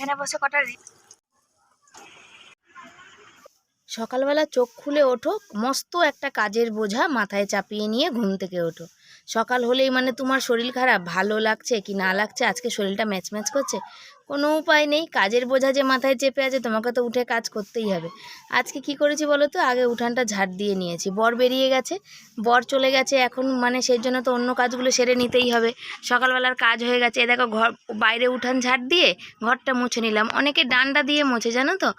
এখানে বসে কটা সকালবেলা চোখ খুলে ওঠো, মস্ত একটা কাজের বোঝা মাথায় চাপিয়ে নিয়ে ঘুম থেকে ওঠো। সকাল হলেই মানে তোমার শরীর খারাপ, ভালো লাগছে কি না লাগছে? আজকে শরীরটা ম্যাচ ম্যাচ করছে। কোনো উপায় নেই, কাজের বোঝা যে মাথায় চেপে আছে, তোমাকে তো উঠে কাজ করতেই হবে। আজকে কি করেছি বলো তো? আগে উঠানটা ঝাড় দিয়ে নিয়েছি। বর বেরিয়ে গেছে। বর চলে গেছে, এখন মানে সেই জন্য তো অন্য কাজগুলো সেরে নিতেই হবে। সকালবেলার কাজ হয়ে গেছে। এ দেখো ঘর, বাইরে উঠান ঝাড় দিয়ে ঘরটা মুছে নিলাম। অনেকে ডান্ডা দিয়ে মোছে, জানো তো?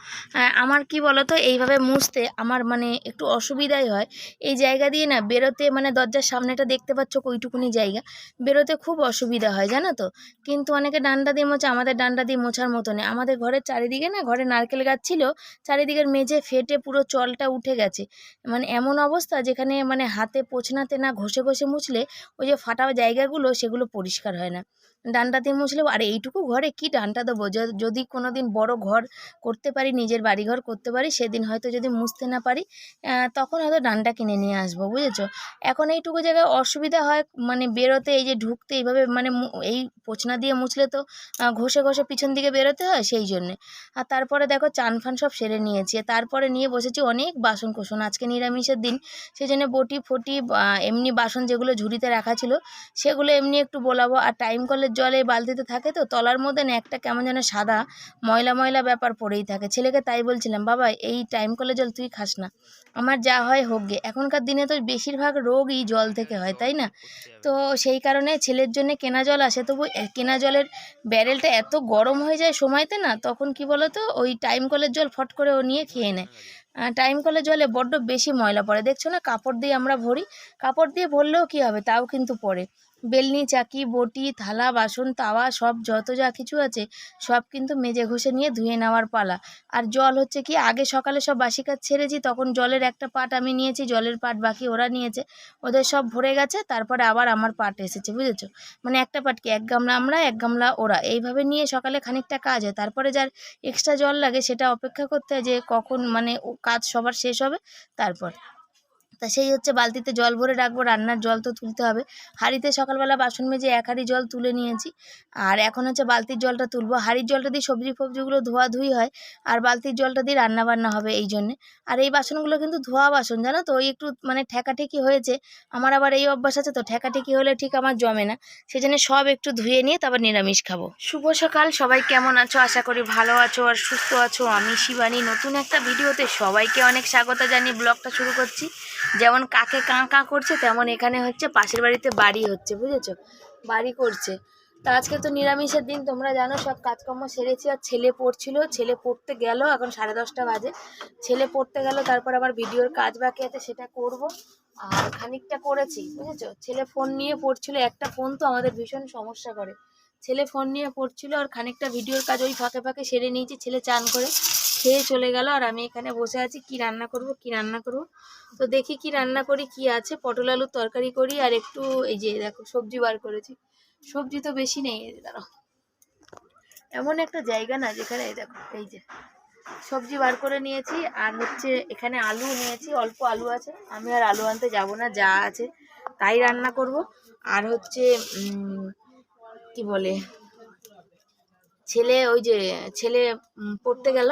আমার কি বলো তো? এইভাবে মুছতে আমার মানে একটু অসুবিধাই হয়। এই জায়গা দিয়ে না বেরোতে মানে দরজার সামনেটা দেখতে পাচ্ছ ওইটুকুনি জায়গা। বেরোতে খুব অসুবিধা হয়, জানো তো? কিন্তু অনেকে ডান্ডা দিয়ে মোছে, আমাদের ডান্ডা দিয়ে মোছার মতো নেই আমাদের ঘরের চারিদিকে না, ঘরে নারকেল গাছ ছিল, চারিদিকের মেঝে ফেটে পুরো চলটা উঠে গেছে। মানে এমন অবস্থা যেখানে মানে হাতে পোছনাতে না ঘষে ঘষে মুছলে ওই যে ফাটা জায়গাগুলো সেগুলো পরিষ্কার হয় না। ডান্ডা দিয়ে মুছলেও আর এইটুকু ঘরে কি ডান্ডা দেবো? যদি কোনো দিন বড় ঘর করতে পারি, নিজের বাড়িঘর করতে পারি, সেদিন হয়তো যদি মুছতে না পারি তখন হয়তো ডান্ডা কিনে নিয়ে আসব, বুঝেছ? এখন এইটুকু জায়গায় অসুবিধা হয় মানে বেরোতে এই যে ঢুকতে, এইভাবে মানে এই পোছনা দিয়ে মুছলে তো ঘষে ঘষে পিছন দিকে বেরোতে হয় সেই জন্যে। আর তারপরে দেখো চান ফান সব সেরে নিয়েছি। তারপরে নিয়ে বসেছি অনেক বাসন কোসন আজকে নিরামিষের দিন সেই জন্য বটি, ফটি এমনি বাসন যেগুলো ঝুড়িতে রাখা ছিল, সেগুলো এমনি একটু বোলাবো। আর টাইম কলের জলে বালতিতে থাকে তো, তলার মধ্যে না একটা কেমন যেন সাদা ময়লা ময়লা ব্যাপার পড়েই থাকে। ছেলেকে তাই বলছিলাম, বাবা, এই টাইম কলের জল তুই খাস না। আমার যা হয় হোক গে। এখনকার দিনে তো বেশিরভাগ রোগই জল থেকে হয়, তাই না? তো সেই কারণে ছেলের জন্য কেনা জল আসে। তবু কেনা জলের ব্যারেলটা এত গরম হয়ে যায় সময়তে না, তখন কি বলো তো ওই টাইম কলের জল ফট করে ও নিয়ে খেয়ে নেয়। টাইম কলের জলে বড্ড বেশি ময়লা পড়ে। দেখছ না? কাপড় দিয়ে আমরা ভরি। কাপড় দিয়ে ভরলেও কী হবে? তাও কিন্তু পড়ে। বেলনি, চাকি, বটি, থালা, বাসন, তাওয়া, সব যত যা কিছু আছে, সব কিন্তু মেজে ঘষে নিয়ে ধুয়ে নেওয়ার পালা। আর জল হচ্ছে কি, আগে সকালে সব বাসি কাজ ছেড়েছি তখন জলের একটা পাট আমি নিয়েছি, জলের পাট বাকি ওরা নিয়েছে। ওদের সব ভরে গেছে, তারপরে আবার আমার পাট এসেছে, বুঝেছ? মানে একটা পাট কি, এক গামলা আমরা, এক গামলা ওরা। এইভাবে নিয়ে সকালে খানিকটা কাজ হয়। তারপরে যার এক্সট্রা জল লাগে, সেটা অপেক্ষা করতে হয় যে কখন মানে কাজ সবার শেষ হবে। তারপর তা সেই হচ্ছে বালতিতে জল ভরে রাখব, রান্নার জল তো তুলতে হবে। হাঁড়িতে সকালবেলা বাসন মেজে এক হাঁড়ি জল তুলে নিয়েছি। আর এখন হচ্ছে বালতির জলটা তুলবো। হাঁড়ির জলটা দিয়ে সবজি ফবজিগুলো ধোয়াধুয়ি হয়, আর বালতির জলটা দিয়ে রান্না বান্না হবে এই জন্যে। আর এই বাসনগুলো কিন্তু ধোয়া বাসন, জানো তো? ওই একটু মানে ঠেকাঠেকি হয়েছে। আমার আবার এই অভ্যাস আছে তো, ঠেকাঠেকি হলে ঠিক আমার জমে না। সেই জন্য সব একটু ধুয়ে নিয়ে তারপর নিরামিষ খাব। শুভ সকাল, সবাই কেমন আছো? আশা করি ভালো আছো আর সুস্থ আছো। আমি শিবানী, নতুন একটা ভিডিওতে সবাইকে অনেক স্বাগত জানিয়ে ব্লগটা শুরু করছি। যেমন কাকে কাঁ কাঁ করছে, তেমন এখানে হচ্ছে পাশের বাড়িতে বাড়ি হচ্ছে, বুঝেছ? বাড়ি করছে। তা আজকে তো নিরামিষের দিন, তোমরা জানো, সব কাজকর্ম সেরেছি, আর ছেলে পড়ছিল, ছেলে পড়তে গেল, এখন সাড়ে দশটা বাজে। ছেলে পড়তে গেল, তারপর আবার ভিডিওর কাজ বাকি আছে, সেটা করব। আর খানিকটা করেছি, বুঝেছ? ছেলে ফোন নিয়ে পড়ছিল, একটা ফোন তো আমাদের ভীষণ সমস্যা করে। ছেলে ফোন নিয়ে পড়ছিল, আর খানিকটা ভিডিওর কাজ ওই ফাঁকে ফাঁকে সেরে নিয়েছি, ছেলে চান করে। খেয়ে চলে গেল আর আমি এখানে বসে আছি। কি রান্না করব, কি রান্না করব? তো দেখি কি রান্না করি, কি আছে। পটল আলুর তরকারি করি আর একটু এই যে দেখো সবজি বার করেছি। সবজি তো বেশি নেই দাঁড়াও। এমন একটা জায়গা না যেখানে এই দেখো, এই যে সবজি বার করে নিয়েছি আর হচ্ছে এখানে আলু নিয়েছি, অল্প আলু আছে। আমি আর আলু আনতে যাব না, যা আছে তাই রান্না করব। আর হচ্ছে কি বলে? ছেলে ওই যে ছেলে পড়তে গেল।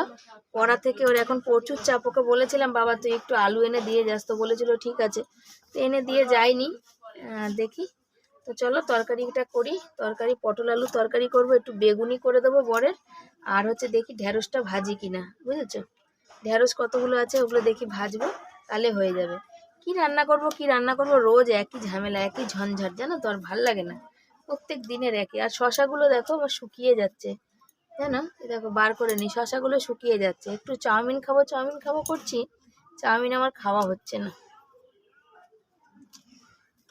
পড়া থেকে ওর এখন প্রচুর চাপ। ওকে বলেছিলাম, বাবা, তুই একটু আলু এনে দিয়ে যাস। তো বলেছিল, ঠিক আছে। তো এনে দিয়ে যায়নি দেখি। তো চলো, তরকারিটা করি। তরকারি, পটল আলু তরকারি করব। একটু বেগুনি করে দেবো বরের। আর হচ্ছে দেখি ঢ্যাঁড়সটা ভাজি কিনা, বুঝেছ? ঢ্যাঁড়স কতগুলো আছে ওগুলো দেখি ভাজবো, তাহলে হয়ে যাবে। কি রান্না করব, কি রান্না করব? রোজ একই ঝামেলা, একই ঝঞ্ঝাট, জানো তো? আর ভালো লাগে না। প্রত্যেক দিনের একই। আর শশাগুলো দেখো, আবার শুকিয়ে যাচ্ছে। জানো দেখো, বার করে নি শশাগুলো শুকিয়ে যাচ্ছে। একটু চাউমিন খাব চাউমিন খাব করছি। চাউমিন আমার খাওয়া হচ্ছে না।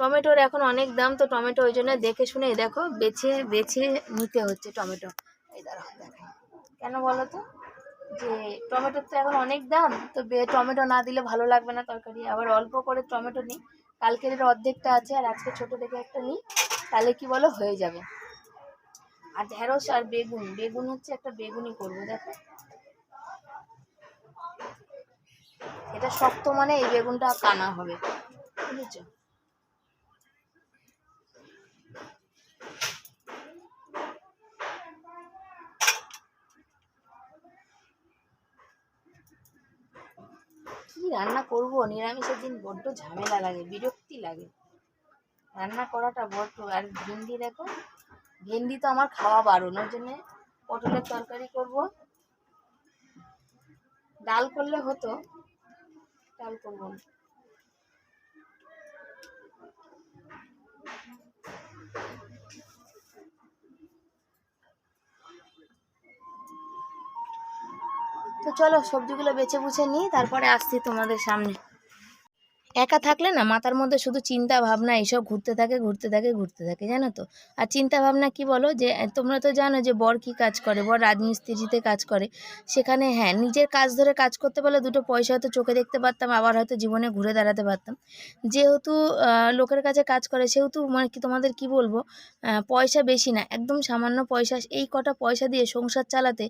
টমেটোর এখন অনেক দাম, তো টমেটো ওই জন্য দেখে শুনে দেখো, বেছে বেছে নিতে হচ্ছে টমেটো। এই দেখো কেন বলো তো? যে টমেটোর তো এখন অনেক দাম, তো টমেটো না দিলে ভালো লাগবে না তরকারি। আবার অল্প করে টমেটো নিই। কালকের অর্ধেকটা আছে, আর আজকে ছোট দেখে একটা নিই। তাহলে কি বলো? হয়ে যাবে। আর ঢেঁড়স আর বেগুন বেগুন হচ্ছে একটা বেগুনই করব, দেখো। এটা শক্ত মানে এই বেগুনটা কানা হবে, বুঝেছ? কি রান্না করব? নিরামিষের দিন বড্ড ঝামেলা লাগে, বিরক্তি লাগে। রান্না করাটা বড্ড, আর ভিন্ডি দেখো ভেন্ডি তো আমার খাওয়া ওর জন্যে পটলের তরকারি করব। ডাল করলে হতো, ডাল করব তো চলো সবজিগুলো বেছে বুছে নিই, তারপরে আসছি তোমাদের সামনে। একা থাকলে না মাথার মধ্যে শুধু চিন্তা ভাবনা এইসব ঘুরতে থাকে ঘুরতে থাকে ঘুরতে থাকে, জানো তো? আর চিন্তা ভাবনা কি বলো? যে তোমরা তো জানো যে বর কি কাজ করে, বর রাজমিস্ত্রিতে কাজ করে। সেখানে হ্যাঁ নিজের কাজ ধরে কাজ করতে পারলে দুটো পয়সা হয়তো চোখে দেখতে পারতাম, আবার হয়তো জীবনে ঘুরে দাঁড়াতে পারতাম। যেহেতু লোকের কাছে কাজ করে, সেহেতু মানে কি তোমাদের কি বলব? পয়সা বেশি না, একদম সামান্য পয়সা, এই কটা পয়সা দিয়ে সংসার চালাতে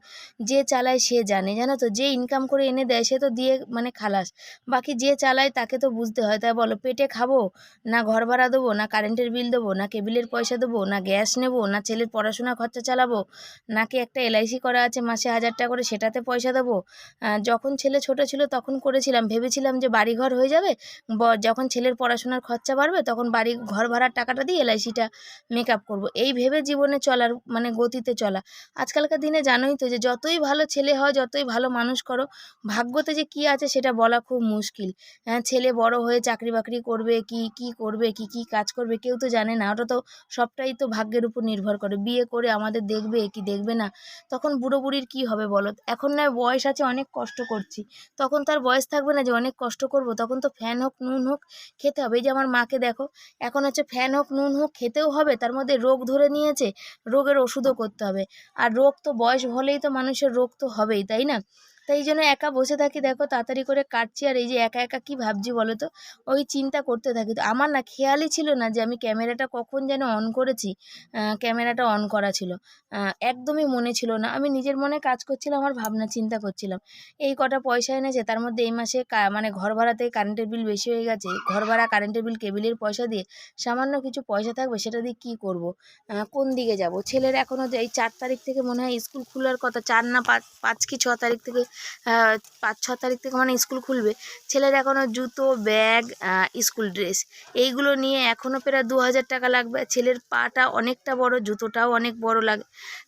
যে চালায় সে জানে, জানো তো? যে ইনকাম করে এনে দেয়, সে তো দিয়ে মানে খালাস। বাকি যে চালায় তাকে তো বুঝতে হয়। তাই বলো, পেটে খাব? না ঘর ভাড়া দেবো? না কারেন্টের বিল দেবো? না কেবিলের পয়সা দেবো? না গ্যাস নেব? না ছেলের পড়াশোনা খরচা চালাবো? নাকি একটা এলআইসি করা আছে, মাসে হাজার টাকা করে সেটাতে পয়সা দেবো? যখন ছেলে ছোট ছিল তখন করেছিলাম। ভেবেছিলাম যে বাড়ি ঘর হয়ে যাবে। যখন ছেলের পড়াশোনার খরচা বাড়বে তখন বাড়ি, ঘর ভাড়ার টাকাটা দিয়ে এলআইসিটা মেক আপ করব। এই ভেবে জীবনে চলার মানে গতিতে চলা। আজকালকার দিনে জানোই তো যে যতই ভালো ছেলে হয় যতই ভালো মানুষ করো, ভাগ্যতে যে কি আছে সেটা বলা খুব মুশকিল। হ্যাঁ ছেলে বড় হয়ে চাকরি বাকরি করবে, কি কি করবে, কি কি কাজ করবে কেউ তো জানে না। ওটা তো সবটাই তো ভাগ্যের উপর নির্ভর করে। বিয়ে করে আমাদের দেখবে, কি দেখবে না? তখন বুড়ো বুড়ির কী হবে বলো? এখন না বয়স আছে, অনেক কষ্ট করছি। তখন তার বয়স থাকবে না যে অনেক কষ্ট করব। তখন তো ফ্যান হোক, নুন হোক, খেতে হবে। এই যে আমার মাকে দেখো, এখন হচ্ছে ফ্যান হোক, নুন হোক, খেতেও হবে। তার মধ্যে রোগ ধরে নিয়েছে, রোগের ওষুধও করতে হবে। আর রোগ তো বয়স হলেই তো মানুষের রোগ তো হবেই, তাই না? তাই জন্য একা বসে থাকি, দেখো তাড়াতাড়ি করে কাটছি আর এই যে একা একা কি ভাবছি বলো তো? ওই চিন্তা করতে থাকি তো। আমার না খেয়ালই ছিল না যে আমি ক্যামেরাটা কখন যেন অন করেছি ক্যামেরাটা অন করা ছিল। একদমই মনে ছিল না। আমি নিজের মনে কাজ করছিলাম, আমার ভাবনা চিন্তা করছিলাম। এই কটা পয়সা এনেছে, তার মধ্যে এই মাসে মানে ঘর ভাড়াতে কারেন্টের বিল বেশি হয়ে গেছে। ঘর ভাড়া কারেন্টের বিল কেবিলের পয়সা দিয়ে সামান্য কিছু পয়সা থাকবে, সেটা দিয়ে কী করব? কোন দিকে যাব? ছেলের এখনও এই চার তারিখ থেকে মনে হয় স্কুল খোলার কথা, চার না পাঁচ পাঁচ কি ছ তারিখ থেকে পাঁচ ছ তারিখ থেকে মানে স্কুল খুলবে। ছেলের এখনও জুতো, ব্যাগ স্কুল ড্রেস। এইগুলো নিয়ে এখনও প্রায় দু হাজার টাকা লাগবে। ছেলের পাটা অনেকটা বড়, জুতোটাও অনেক বড় লাগে,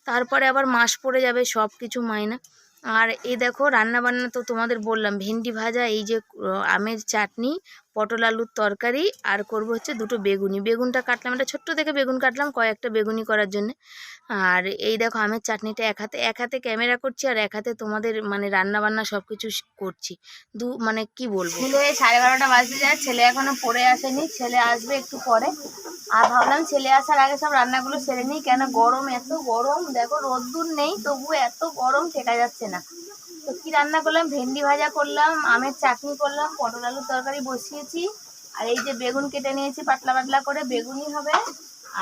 তারপরে আবার মাস পড়ে যাবে সব কিছু মাইনা। আর এই দেখো রান্না বান্না তো তোমাদের বললাম, ভেন্ডি ভাজা, এই যে আমের চাটনি, পটল আলুর তরকারি, আর করব হচ্ছে দুটো বেগুনি। বেগুনটা কাটলাম, একটা ছোট্ট থেকে বেগুন কাটলাম, কয়েকটা বেগুনি করার জন্য। আর এই দেখো আমের চাটনিটা এক হাতে এক হাতে ক্যামেরা করছি আর এক হাতে তোমাদের মানে রান্না বান্না সব কিছু করছি। দু মানে কি বলব? ছেলে সাড়ে বারোটা বাজতে যায়, ছেলে এখনও পড়ে আসেনি, ছেলে আসবে একটু পরে। আর ভাবলাম ছেলে আসার আগে সব রান্নাগুলো সেরে নিই, কেন গরম এত গরম? দেখো রোদ্দুর নেই তবু এত গরম, ঠেকা যাচ্ছে না। তো কি রান্না করলাম? ভেন্ডি ভাজা করলাম, আমের চাটনি করলাম, পটল আলুর তরকারি বসিয়েছি। আর এই যে বেগুন কেটে নিয়েছি, পাতলা পাতলা করে বেগুনি হবে।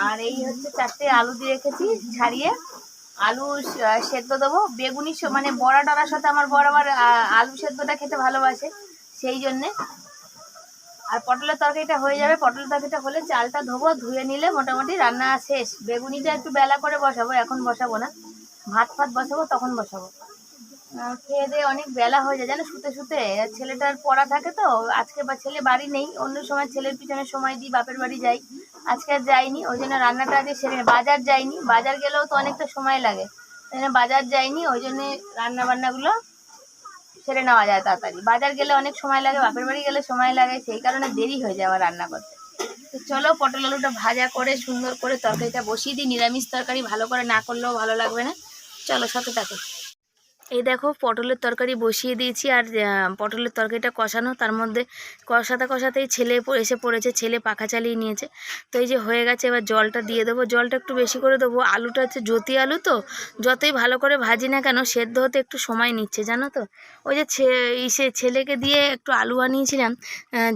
আর এই হচ্ছে চারটে আলু দিয়ে রেখেছি ছাড়িয়ে। আলু সেদ্ধ দেবো। বেগুনি মানে বড়া টড়ার সাথে আমার বড় আবার আলু সেদ্ধটা খেতে ভালোবাসে, সেই জন্যে। আর পটলের তরকারিটা হয়ে যাবে। পটলের তরকারিটা হলে চালটা ধোবো, ধুয়ে নিলে মোটামুটি রান্না শেষ। বেগুনিটা একটু বেলা করে বসাবো, এখন বসাবো না। ভাত ফাত বসাবো, তখন বসাবো। খেয়ে দিয়ে অনেক বেলা হয়ে যায়, জানো, শুতে শুতে। ছেলেটার পড়া থাকে তো, আজকে বা ছেলে বাড়ি নেই, অন্য সময় ছেলের পিছনে সময় দিই, বাপের বাড়ি যাই। আজকে আর যাইনি, ওই জন্য রান্নাটা আজকে সেরে বাজার যাইনি, বাজার গেলেও তো অনেকটা সময় লাগে। ওই জন্য বাজার যাইনি, ওই জন্যে রান্না বান্নাগুলো সেরে নেওয়া যায় তাড়াতাড়ি। বাজার গেলে অনেক সময় লাগে, বাপের বাড়ি গেলে সময় লাগে, সেই কারণে দেরি হয়ে যায় আমার রান্না করতে। তো চলো, পটল আলুটা ভাজা করে, সুন্দর করে তরকারিটা বসিয়ে দিই। নিরামিষ তরকারি ভালো করে না করলেও ভালো লাগবে না। চলো, সাথে থাকো। এই দেখো পটলের তরকারি বসিয়ে দিয়েছি আর পটলের তরকারিটা কষানো। তার মধ্যে কষাতে কষাতেই ছেলে এসে পড়েছে, ছেলে পাখা চালিয়ে নিয়েছে। তো এই যে হয়ে গেছে, এবার জলটা দিয়ে দেবো। জলটা একটু বেশি করে দেবো। আলুটা হচ্ছে জ্যোতি আলু তো, যতই ভালো করে ভাজি না কেন, সেদ্ধ হতে একটু সময় নিচ্ছে, জানো তো? ওই যে ইসে ছেলেকে দিয়ে একটু আলু আনিয়েছিলাম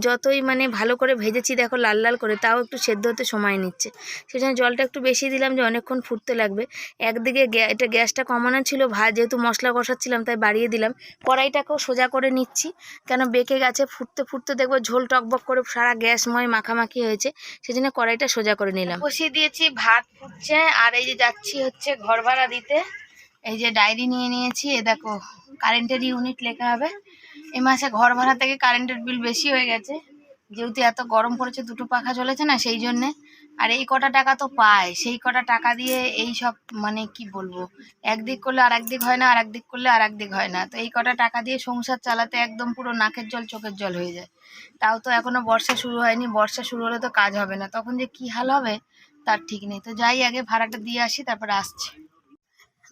যতই মানে ভালো করে ভেজেছি, দেখো লাল লাল করে, তাও একটু সেদ্ধ হতে সময় নিচ্ছে। সেজন্য জলটা একটু বেশি দিলাম যে অনেকক্ষণ ফুটতে লাগবে। একদিকে এটা গ্যাসটা কমানো ছিল, ভা, যেহেতু মশলা কষাচ্ছিলাম তাই বাড়িয়ে দিলাম। কড়াইটাকেও সোজা করে নিচ্ছি। কেন বেঁকে গেছে, ফুটতে ফুটতে দেখব ঝোল টকবক করে সারা গ্যাসময় মাখামাখি হয়েছে, সেজন্য কড়াইটা সোজা করে নিলাম। বসিয়ে দিয়েছি, ভাত ফুটছে, আর এই যে যাচ্ছি হচ্ছে ঘর ভাড়া দিতে। এই যে ডায়েরি নিয়ে নিয়েছি, এ দেখো কারেন্টের ইউনিট লেখা হবে। এ মাসে ঘর ভাড়া থেকে কারেন্টের বিল বেশি হয়ে গেছে। যেহেতু এত গরম পড়েছে, দুটো পাখা চলেছে না, সেই জন্যে আর এই কটা টাকা তো পায়। সেই কটা টাকা দিয়ে এই সব মানে কি বলব? একদিক করলে আর একদিক হয় না আর একদিক করলে আর একদিক হয় না। তো এই কটা টাকা দিয়ে সংসার চালাতে একদম পুরো নাকের জল, চোখের জল হয়ে যায়। তাও তো এখনও বর্ষা শুরু হয়নি। বর্ষা শুরু হলে তো কাজ হবে না। তখন যে কি হাল হবে, তার ঠিক নেই। তো যাই, আগে ভাড়াটা দিয়ে আসি, তারপরে আসছি।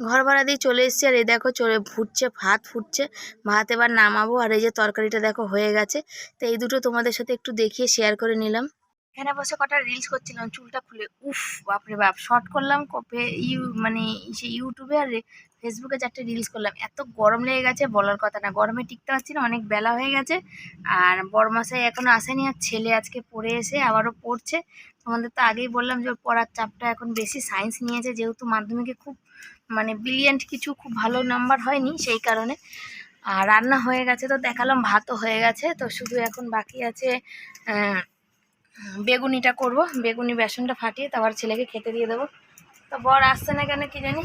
ঘর ভাড়া দিয়ে চলে এসেছি। আর এই দেখো, চলে ফুটছে, ভাত ফুটছে। ভাত এবার নামাবো। আর এই যে তরকারিটা দেখো হয়ে গেছে। তো এই দুটো তোমাদের সাথে একটু দেখিয়ে শেয়ার করে নিলাম। এখানে বসে কটা রিলস করছিলাম, চুলটা খুলে, উফ, বাপরে বাপ শর্ট করলাম কপে, ইউ মানে সে ইউটিউবে আর ফেসবুকে চারটে রিলস করলাম। এত গরম লেগে গেছে বলার কথা না, গরমে টিকতে পারছি না, অনেক বেলা হয়ে গেছে। আর বড়মাসাই এখনও আসেনি, আর ছেলে আজকে পড়ে এসে আবারও পড়ছে। তোমাদের তো আগেই বললাম যে পড়ার চাপটা এখন বেশি সায়েন্স নিয়েছে, যেহেতু মাধ্যমিকে খুব মানে ব্রিলিয়েন্ট কিছু খুব ভালো নাম্বার হয়নি সেই কারণে। আর রান্না হয়ে গেছে, তো দেখালাম ভাতও হয়ে গেছে, তো শুধু এখন বাকি আছে বেগুনিটা করব। বেগুনি, বেসনটা ফাটিয়ে তারপর ছেলেকে খেতে দিয়ে দেবো। তো বর আসছে না কেন কি জানি?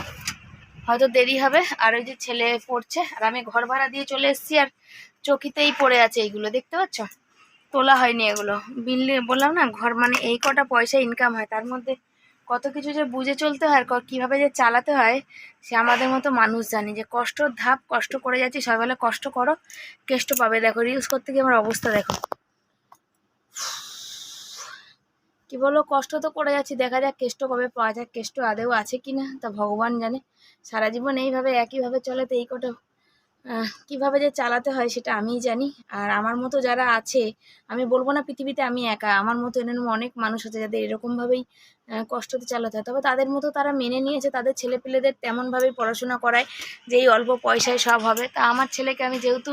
হয়তো দেরি হবে। আর ওই যে ছেলে পড়ছে, আর আমি ঘর ভাড়া দিয়ে চলে এসেছি, আর চকিতেই পড়ে আছে এইগুলো। দেখতে পাচ্ছ? তোলা হয়নি এগুলো। বিল বললাম না, ঘর মানে এই কটা পয়সা ইনকাম হয়, তার মধ্যে কত কিছু যে বুঝে চলতে হয়, আর কীভাবে যে চালাতে হয়, সে আমাদের মতো মানুষ জানি। যে কষ্টর ধাপ, কষ্ট করে যাচ্ছি বলে কষ্ট করো, কেষ্ট পাবে। দেখো রিলস করতে গিয়ে আমার অবস্থা দেখো। কি বলো কষ্ট তো করে যাচ্ছি। দেখা যাক কেষ্ট কবে পাওয়া যাক কেষ্ট আদেও আছে কি না তা ভগবান জানে। সারা জীবন এইভাবে, একইভাবে চলে, তো এই কটা কীভাবে যে চালাতে হয় সেটা আমিই জানি। আর আমার মতো যারা আছে, আমি বলব না পৃথিবীতে আমি একা, আমার মতো এরকম অনেক মানুষ আছে যাদের এরকমভাবেই কষ্টতে চালাতে হয়। তবে তাদের মতো তারা মেনে নিয়েছে, তাদের ছেলেপিলেদের তেমনভাবেই পড়াশোনা করায় যে এই অল্প পয়সায় সব হবে। তা আমার ছেলেকে আমি যেহেতু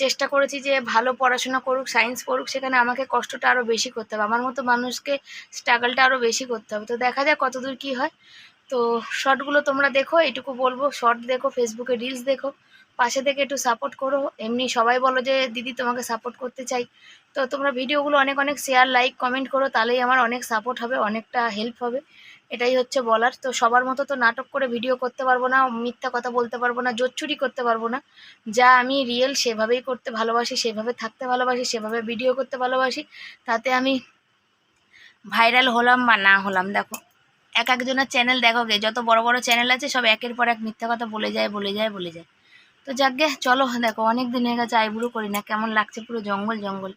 চেষ্টা করেছি যে ভালো পড়াশোনা করুক সায়েন্স পড়ুক, সেখানে আমাকে কষ্টটা আরও বেশি করতে হবে। আমার মতো মানুষকে স্ট্রাগলটা আরও বেশি করতে হবে। তো দেখা যাক কতদূর কী হয়। তো শর্টগুলো তোমরা দেখো এটুকু বলব। শর্ট দেখো ফেসবুকে রিলস দেখো। পাশে থেকে একটু সাপোর্ট করো। এমনি সবাই বলো যে, দিদি, তোমাকে সাপোর্ট করতে চাই। তো তোমরা ভিডিওগুলো অনেক অনেক শেয়ার লাইক কমেন্ট করো। তাহলেই আমার অনেক সাপোর্ট হবে, অনেকটা হেল্প হবে। এটাই হচ্ছে বলার। তো সবার মতো তো নাটক করে ভিডিও করতে পারব না, মিথ্যা কথা বলতে পারব না জোচ্চুরি করতে পারব না। যা আমি রিয়েল সেভাবেই করতে ভালোবাসি, সেভাবে থাকতে ভালোবাসি, সেভাবে ভিডিও করতে ভালোবাসি। তাতে আমি ভাইরাল হলাম বা না হলাম, দেখো। এক একজনের চ্যানেল দেখো গে, যত বড় বড় চ্যানেল আছে, সব একের পর এক মিথ্যা কথা বলে যায় বলে যায় বলে যায়। তো যাকগে চলো দেখো, অনেক দিন হয়ে গেছে আইবুড়ো করি না, কেমন লাগছে পুরো জঙ্গল জঙ্গল।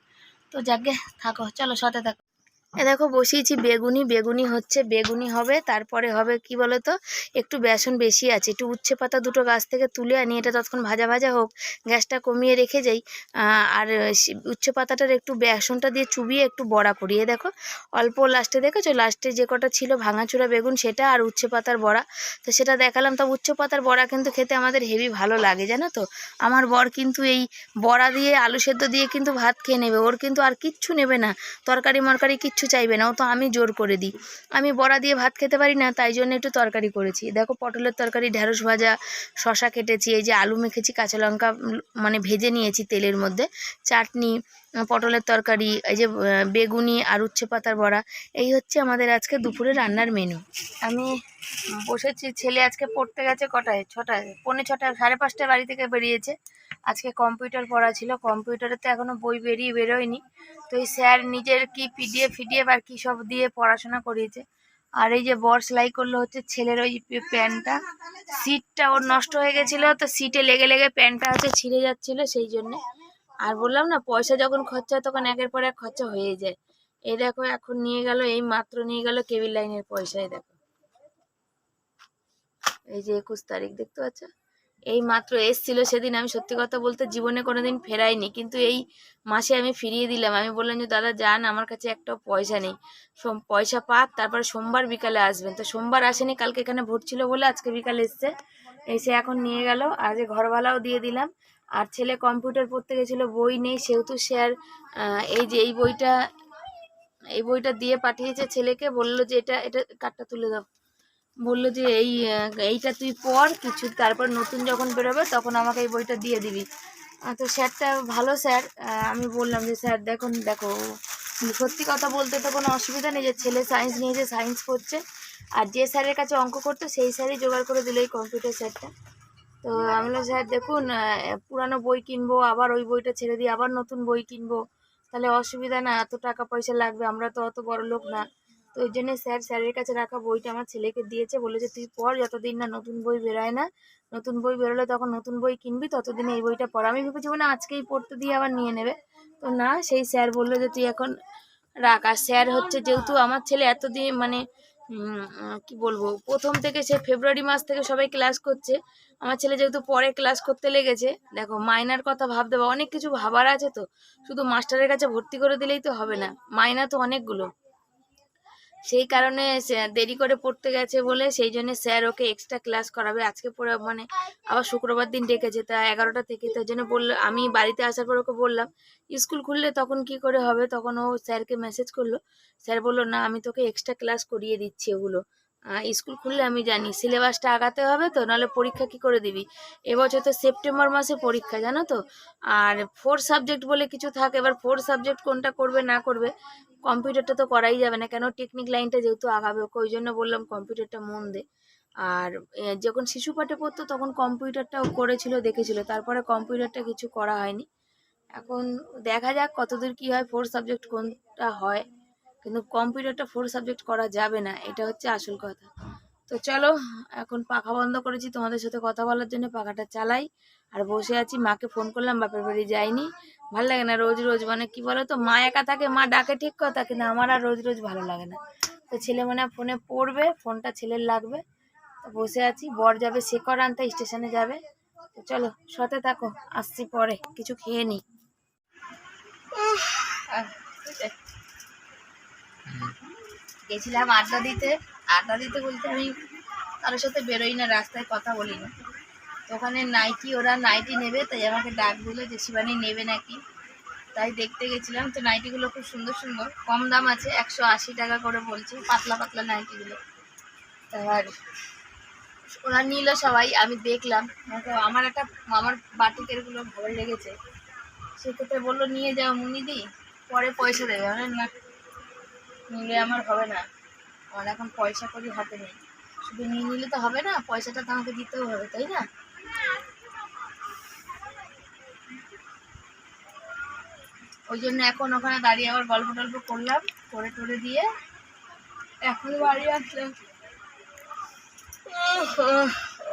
তো যাকগে থাকো, চলো সাথে থাকো। এ দেখো বসিয়েছি বেগুনি বেগুনি হচ্ছে, বেগুনি হবে, তারপরে হবে কি বলো তো একটু বেসন বেশি আছে, একটু উচ্ছে পাতা দুটো গাছ থেকে তুলে আনি, এটা ততক্ষণ ভাজা ভাজা হোক, গ্যাসটা কমিয়ে রেখে যাই আর উচ্ছে পাতাটার একটু বেসনটা দিয়ে চুবিয়ে একটু বড়া করিয়ে দেখো, অল্প লাস্টে দেখেছ? লাস্টে যে কটা ছিল ভাঙাচুরা বেগুন, সেটা আর উচ্ছে পাতার বড়া, তো সেটা দেখালাম তা উচ্ছে পাতার বড়া কিন্তু খেতে আমাদের হেভি ভালো লাগে, জানো তো? আমার বর কিন্তু এই বড়া দিয়ে, আলু সেদ্ধ দিয়ে কিন্তু ভাত খেয়ে নেবে, ওর কিন্তু আর কিচ্ছু নেবে না তরকারি মরকারি কিচ্ছু চাইবে না, ও তো আমি জোর করে দিই। আমি বড়া দিয়ে ভাত খেতে পারি না, তাই জন্য একটু তরকারি করেছি। দেখো পটলের তরকারি, ঢেঁড়স ভাজা শশা কেটেছি, এই যে আলু মেখেছি, কাঁচা লঙ্কা মানে ভেজে নিয়েছি তেলের মধ্যে। চাটনি, পটলের তরকারি, এই যে বেগুনি আর উচ্ছে পাতার বড়া, এই হচ্ছে আমাদের আজকে দুপুরে রান্নার মেনু আমি বসেছি, ছেলে আজকে পড়তে গেছে কটায়? ছটায়, পৌনে ছটায়, সাড়ে পাঁচটায় বাড়ি থেকে বেরিয়েছে। আজকে কম্পিউটার পড়া ছিল। কম্পিউটারে তো এখনও বই বেরিয়ে বেরোয়নি। তো এই স্যার নিজের কি পিডিএফ ফিডিএফ আর কি সব দিয়ে পড়াশোনা করিয়েছে। আর এই যে বর সেলাই করল হচ্ছে ছেলের ওই প্যান্টটা সিটটা ওর নষ্ট হয়ে গেছিল, তো সিটে লেগে লেগে প্যান্টটা হচ্ছে ছিঁড়ে যাচ্ছিল সেই জন্যে। আর বললাম না, পয়সা যখন খরচা হয় তখন একের পর এক খরচা হয়ে যায়। এই দেখো, এখন নিয়ে গেল, এই মাত্র নিয়ে গেল কেবিল লাইনের পয়সায়, দেখো। এই যে একুশ তারিখ, দেখতে পাচ্ছ? এই মাত্র এসছিল সেদিন। আমি সত্যি কথা বলতে জীবনে কোনোদিন ফেরাইনি, কিন্তু এই মাসে আমি ফিরিয়ে দিলাম। আমি বললাম যে, দাদা, যান, আমার কাছে একটাও পয়সা নেই। পয়সা পাক, তারপরে সোমবার বিকালে আসবেন। তো সোমবার আসেনি, কালকে এখানে ভোট ছিল বলে আজকে বিকালে এসছে। এসে এখন নিয়ে গেল। আজ ঘরওয়ালাও দিয়ে দিলাম। আর ছেলে কম্পিউটার পড়তে গেছিল, বই নেই, সেহেতু সে আর এই যে এই বইটা এই বইটা দিয়ে পাঠিয়েছে ছেলেকে। বলল যে, এটা এটা কার্ডটা তুলে দাও। বলল যে এই এইটা তুই পড় কিছু, তারপর নতুন যখন বেরোবে তখন আমাকে এই বইটা দিয়ে দিবি। তো স্যারটা ভালো স্যার আমি বললাম যে স্যার দেখুন, দেখো, সত্যি কথা বলতে তো কোনো অসুবিধা নেই যে ছেলে সায়েন্স নিয়েছে সায়েন্স করছে, আর যে স্যারের কাছে অঙ্ক করতো সেই স্যারই জোগাড় করে দিল এই কম্পিউটার স্যারটা। তো আমি বললাম, স্যার, দেখুন পুরানো বই কিনবো, আবার ওই বইটা ছেড়ে দিয়ে আবার নতুন বই কিনবো, তাহলে অসুবিধা না, এত টাকা পয়সা লাগবে, আমরা তো অত বড় লোক না। তো ওই জন্য স্যার, স্যারের কাছে রাখা বইটা আমার ছেলেকে দিয়েছে। বলেছে, তুই পড়, যতদিন না নতুন বই বেরোয় না, নতুন বই বেরোলে তখন নতুন বই কিনবি, ততদিন এই বইটা পড়। আমি ভেবেছি না আজকেই পড়তে দিয়ে আবার নিয়ে নেবে। তো না, সেই স্যার বলল যে, তুই এখন রাখ। আর স্যার হচ্ছে যেহেতু আমার ছেলে এতদিন মানে কি বলব, প্রথম থেকে সে ফেব্রুয়ারি মাস থেকে সবাই ক্লাস করছে। আমার ছেলে যেহেতু পরে ক্লাস করতে লেগেছে, দেখো মাইনার কথা ভাবতে হবে, অনেক কিছু ভাবার আছে তো। শুধু মাস্টারের কাছে ভর্তি করে দিলেই তো হবে না, মাইনা তো অনেকগুলো। সেই কারণে দেরি করে পড়তে গেছে বলে সেই জন্য স্যার ওকে এক্সট্রা ক্লাস করাবে। আজকে পরে মানে আবার শুক্রবার দিন ডেকেছে, তা এগারোটা থেকে। তার জন্য বলল, আমি বাড়িতে আসার পর ওকে বললাম, স্কুল খুললে তখন কি করে হবে? তখন ও স্যারকে মেসেজ করল। স্যার বলল, না, আমি তোকে এক্সট্রা ক্লাস করিয়ে দিচ্ছি ওগুলো। স্কুল খুললে আমি জানি সিলেবাসটা আগাতে হবে তো, নাহলে পরীক্ষা কি করে দিবি? এবছর তো সেপ্টেম্বর মাসে পরীক্ষা, জানো তো? আর ফোর সাবজেক্ট বলে কিছু থাকে, এবার ফোর সাবজেক্ট কোনটা করবে, না করবে কম্পিউটারটা তো করাই যাবে না, কেন টেকনিক লাইনটা যেহেতু আগাবে, ওকে ওই জন্য বললাম কম্পিউটারটা মন দে। আর যখন শিশু পাঠে পড়তো, তখন কম্পিউটারটাও করেছিল, দেখেছিল, তারপরে কম্পিউটারটা কিছু করা হয়নি। এখন দেখা যাক কতদূর কি হয় ফোর সাবজেক্ট কোনটা হয়। কিন্তু কম্পিউটারটা ফোর সাবজেক্ট করা যাবে না, এটা হচ্ছে আসল কথা। তো চলো, এখন পাখা বন্ধ করেছি, তোমাদের সাথে কথা বলার জন্য পাখাটা চালাই। আর বসে আছি, মাকে ফোন করলাম, বাপের বাড়ি যাইনি ভালো লাগে না রোজ রোজ মানে কি বলো তো মা একা থাকে, মা ডাকে ঠিক কথা, কিন্তু আমার আর রোজ রোজ ভালো লাগে না। তো ছেলে মনে ফোনে পড়বে ফোনটা ছেলের লাগবে। তো বসে আছি, বর যাবে শেখর আনতে, স্টেশনে যাবে। তো চলো, সাথে থাকো, আসছি পরে, কিছু খেয়ে নিই গেছিলাম আড্ডা দিতে। আড্ডা দিতে বলতে আমি কারোর সাথে বেরোই না, রাস্তায় কথা বলি না। তো ওখানে নাইটি, ওরা নাইটি নেবে, তাই আমাকে ডাক দিল যে, শিবানী নেবে নাকি? তাই দেখতে গেছিলাম। তো নাইটিগুলো খুব সুন্দর সুন্দর, কম দাম আছে, একশো আশি টাকা করে বলছে, পাতলা পাতলা নাইটিগুলো। আর ওরা নিল সবাই, আমি দেখলাম। আমার একটা, আমার বাটিকেরগুলো ভালো লেগেছে। সেক্ষেত্রে বলল, নিয়ে যাও মুনিদি পরে পয়সা দেবে। না নিলে আমার হবে না। আমার এখন পয়সা করি হাতে নেই। শুধু নিয়ে নিলে তো হবে না, পয়সাটা তো আমাকে দিতেও হবে, তাই না? ওই জন্য এখন ওখানে দাঁড়িয়ে আবার গল্প টল্প করলাম, করে টরে দিয়ে এখন বাড়ি আসলাম।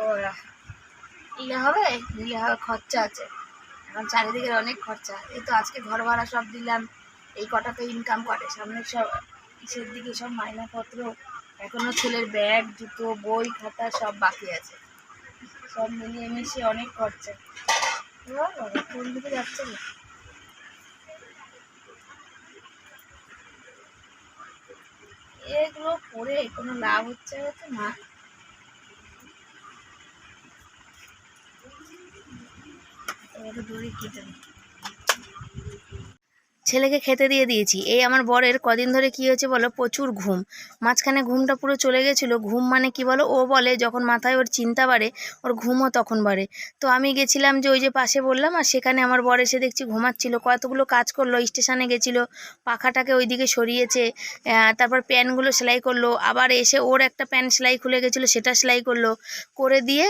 ওরা নিলে হবে নিলে হবে, খরচা আছে। এখন চারিদিকের অনেক খরচা। এই তো আজকে ঘর ভাড়া সব দিলাম, এই কটা তো ইনকাম করে সামনে সব কিসের দিকে সব মাইনাপত্র, এখনও ছেলের ব্যাগ, জুতো, বই, খাতা সব বাকি আছে। সব মিলিয়ে মিশিয়ে অনেক খরচা। কোন দিকে যাচ্ছে না এগুলো করে কোনো লাভ হচ্ছে তো না দড়ি কেটে। ছেলেকে খেতে দিয়ে দিয়েছি। এই আমার বরের কদিন ধরে কি হয়েছে বলো? প্রচুর ঘুম। মাঝখানে ঘুমটা পুরো চলে গেছিল। ঘুম মানে কি বলো? ও বলে, যখন মাথায় ওর চিন্তা বাড়ে, ওর ঘুমও তখন বাড়ে। তো আমি গেছিলাম যে ওই যে পাশে বললাম, আর সেখানে আমার বর এসে দেখছি ঘুমাচ্ছিল। কতগুলো কাজ করল, স্টেশনে গেছিল, পাখাটাকে ওইদিকে সরিয়েছে তারপর প্যানগুলো সেলাই করল। আবার এসে ওর একটা প্যান সেলাই খুলে গেছিল, সেটা সেলাই করল। করে দিয়ে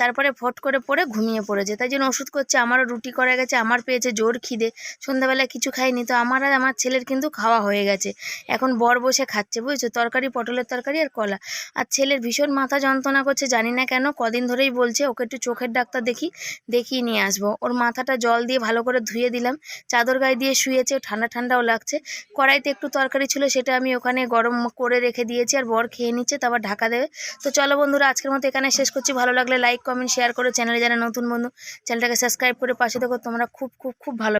তারপরে ফট করে পড়ে ঘুমিয়ে পড়েছে। তাই জন্য ওষুধ করছে, আমারও রুটি করা গেছে, আমার পেয়েছে জোর খিদে। সন্ধ্যাবেলা কিছু খাইনি, তো আমার আর আমার ছেলের কিন্তু খাওয়া হয়ে গেছে। এখন বর বসে খাচ্ছে, বুঝছ? তরকারি, পটলের তরকারি আর কলা। আর ছেলের ভীষণ মাথা যন্ত্রণা করছে, জানি না কেন, কদিন ধরেই বলছে, ওকে একটু চোখের ডাক্তার দেখি, দেখিয়ে নিয়ে আসব। ওর মাথাটা জল দিয়ে ভালো করে ধুয়ে দিলাম, চাদর গায়ে দিয়ে শুয়েছে, ঠান্ডা ঠান্ডাও লাগছে। কড়াইতে একটু তরকারি ছিল, সেটা আমি ওখানে গরম করে রেখে দিয়েছি, আর বর খেয়ে নিচ্ছে, তারপর ঢাকা দেবে। তো চলো বন্ধুরা, আজকের মতো এখানে শেষ করছি। ভালো লাগলে লাইক কমেন্ট শেয়ার করো চ্যানেলে যারা নতুন বন্ধু চ্যানেলটাকে সাবস্ক্রাইব করে পাশে দেখো তোমরা খুব খুব খুব ভালো